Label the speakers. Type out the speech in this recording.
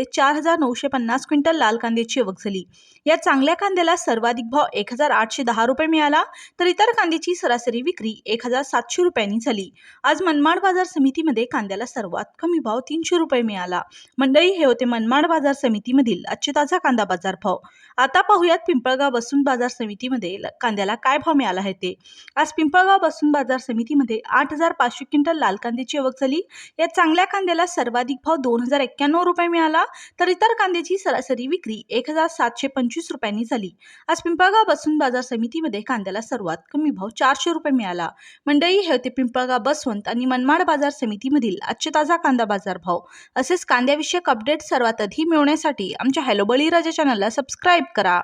Speaker 1: चार हजार नऊशे पन्नास क्विंटल लाल कांद्याची आवक झाली. या चांगल्या कांद्याला सर्वाधिक भाव एक हजार आठशे दहा रुपये मिळाला तर इतर कांद्याची सरासरी विक्री एक हजार सातशे रुपयांनी झाली. आज मनमाड बाजार समितीमध्ये कांद्याला सर्वात कमी भाव तीनशे रुपये मिळाला. मंडळी हे होते मनमाड बाजार समितीमधील आजचे ताजा कांदा बाजार भाव. आता पाहूयात पिंपळगाव बसून बाजार समितीमध्ये ल- कांद्याला काय भाव मिळाला आहे ते. आज पिंपळगाव बसून बाजार समितीमध्ये आठ हजार पाचशे क्विंटल लाल कांद्याची आवक झाली. या चांगल्या कांद्याला सर्वाधिक भाव दोन हजार एक्क्याण्णव रुपये मिळाला. तर इतर कांद्याची सरासरी विक्री एक हजार सातशे पंचवीस रुपयांनी झाली. आज पिंपळगाव बसून बाजार समितीमध्ये कांद्याला सर्वात कमी भाव चारशे रुपये मिळाला. मंडई हे होते पिंपळगाव बसवंत आणि मनमाड बाजार समितीमधील आजचे ताजा कांदा बाजार भाव असेच कांद्याविषयक अपडेट सर्वात आधी मिळवण्यासाठी आमच्या हॅलो बळीराजा चॅनलला सबस्क्राईब करा.